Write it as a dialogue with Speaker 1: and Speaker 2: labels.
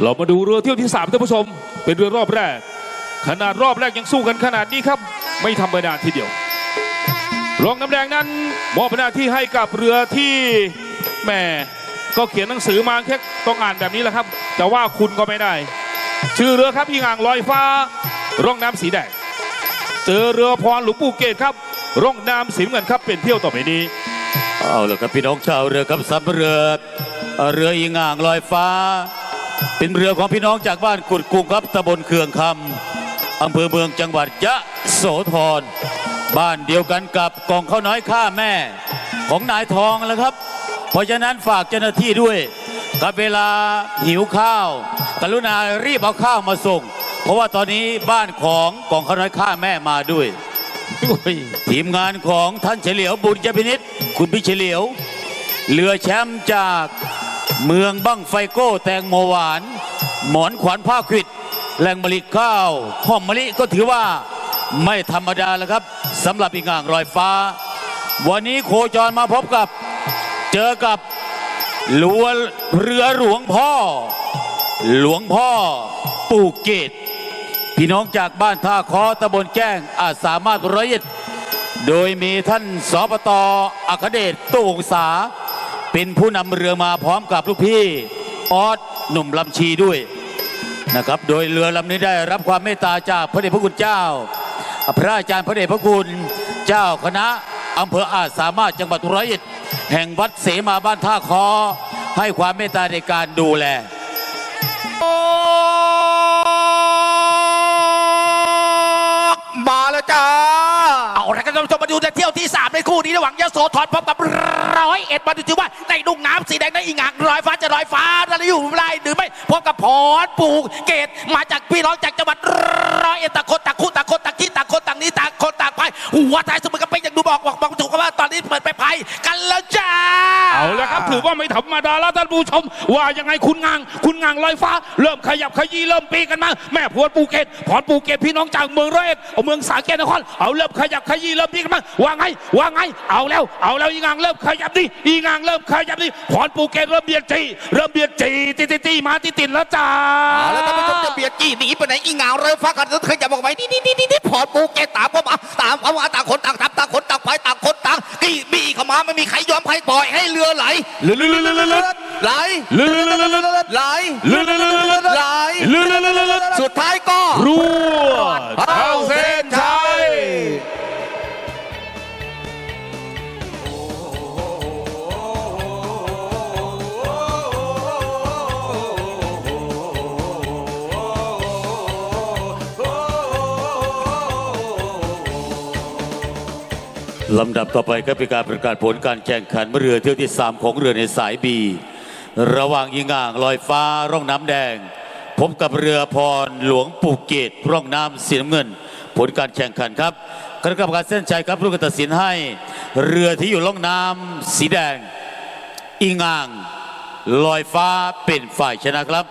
Speaker 1: เรามาดูเรือเที่ยวที่สามท่านผู้ชม เป็นเรือรอบแรก ขนาดรอบแรกยังสู้กันขนาดนี้ครับ ไม่ธรรมดาทีเดียวรองน้ำแดงนั้นมอบหน้าที่ให้กับเรือที่แหม่ก็เขียนหนังสือมาแค่ต้องอ่านแบบนี้แหละครับจะว่าคุณก็ไม่ได้ ชื่อเรือครับอีงอ่างลอยฟ้า ร่องน้ำสีแดงเจอเรือพรหลวงปู่เกตครับ ร่องน้ำสีเงินครับเป็นเที่ยวต่อไปนี้
Speaker 2: เอาละครับพี่น้องชาวเรือครับสำเรือ เรืออีงอ่างลอยฟ้า เป็นเรือของพี่น้องจากบ้านกุดกุงครับตำบลเคืองคำอำเภอเมืองจังหวัดยะโสธรบ้านเดียวกันกับกองข้าวน้อยข้าแม่ของนายทองแล้วครับ เพราะฉะนั้นฝากเจ้าหน้าที่ด้วยกับเวลาหิวข้าว กรุณารีบเอาข้าวมาส่ง เพราะว่าตอนนี้บ้านของกองข้าวน้อยข้าแม่มาด้วย ทีมงานของท่านเฉลียวบุญยพินิษคุณพี่เฉลียวเรือแชมป์จาก เมืองบั้งไฟโก้แตงโมหวาน หมอนขวัญผ้าขวิดแหล่งมะลิข้าวหอมมะลิก็ถือว่าไม่ธรรมดาแล้วครับสำหรับอีกอ่างลอยฟ้า วันนี้โคจรมาพบกับ เจอกับหลวงเรือหลวงพ่อ หลวงพ่อปู่เกตพี่น้องจากบ้านท่าคอตำบลแจ้งอาจสามารถร้อยเอ็ดโดยมีท่านสปตอัคเดชตู้งศา เป็นผู้นำเรือมาพร้อมกับลูกพี่ออสหนุ่มลำชีด้วยนะครับ โดยเรือลำนี้ได้รับความเมตตาจากพระเดชพระคุณเจ้า พระอาจารย์พระเดชพระคุณเจ้าคณะอำเภออาจสามารถจังหวัดร้อยเอ็ดแห่งวัดเสมาบ้านท่าคอให้ความเมตตาในการดูแล
Speaker 3: เอาละครับท่านผู้ชมมาดูในเที่ยวที่3ในคู่นี้ระหว่างยโสธรพบกับร้อยเอ็ดมาดูจิว่าในนุ่งน้ำสีแดงในอีหงางร้อยฟ้าจะร้อยฟ้าแล้วอยู่ไรหรือไม่พบกับพรปลูกเกตมาจากพี่น้องจากจังหวัดร้อยเอ็ดต่างคนต่างคู่ต่างคนต่างที่ต่างคนต่างนี้ต่างคนต่างไปหัวท้ายสมอ นี้เปิดไปไพ่กันแล้วจ้า
Speaker 1: เอาละครับถือว่าไม่ธรรมดาแล้วท่านผู้ชม ว่ายังไงคุณงาง คุณงางลอยฟ้า เริ่มขยับขยี้เริ่มปีกันมา แม่พวนปูเกตพรปูเกตพี่น้องจากเมืองร้อยเอ็ดเอาเมืองสาแก้วนครเอาเริ่มขยับขยี้เริ่มปีกันมาว่าไงว่าไง เอาแล้ว เอาแล้วอีงางเริ่มขยับดิอีงางเริ่มขยับดิพรปูเกตเริ่มเบียดจีเริ่มเบียดจีตีตีตีมาตีติดแล้วจ้า
Speaker 4: เอาแล้วท่านผู้ชมจะเบียดจี้หนีไปไหนอีเหงาเลยฟ้ากันเคยจะบอกไว้นี่นี่นี่นี่พอดปูเกตตามเข้ามาตามเข้ามาต่างคนต่างทำต่างคนต่างไปต่าง ไม่มีใครยอมใครปล่อยให้เรือไหล
Speaker 1: เลื่อนเลื่อนเลื่อนเลื่อนเลื่อน
Speaker 4: ไหล
Speaker 1: เลื่อนเลื่อนเลื่อนเลื่อน
Speaker 4: ไหล
Speaker 1: เลื่อนเลื่อนเลื่อนเลื่อน
Speaker 4: ไหล
Speaker 1: เลื่อนเลื่อนเลื่อนเลื่อน
Speaker 4: สุดท้ายก็
Speaker 1: รัว
Speaker 2: ลำดับต่อไปก็เป็นการประกาศผลการแข่งขันเรือเที่ยวที่ 3 ของเรือในสายบี ระหว่างยิงอ่างลอยฟ้าร่องน้ำแดง พบกับเรือพรหลวงปู่เกตร่องน้ำสีน้ำเงิน ผลการแข่งขันครับคณะกรรมการเส้นชัยครับร่วมกันตัดสินให้ เรือที่อยู่ร่องน้ำสีแดงอิงอ่างลอยฟ้าเป็นฝ่ายชนะครับ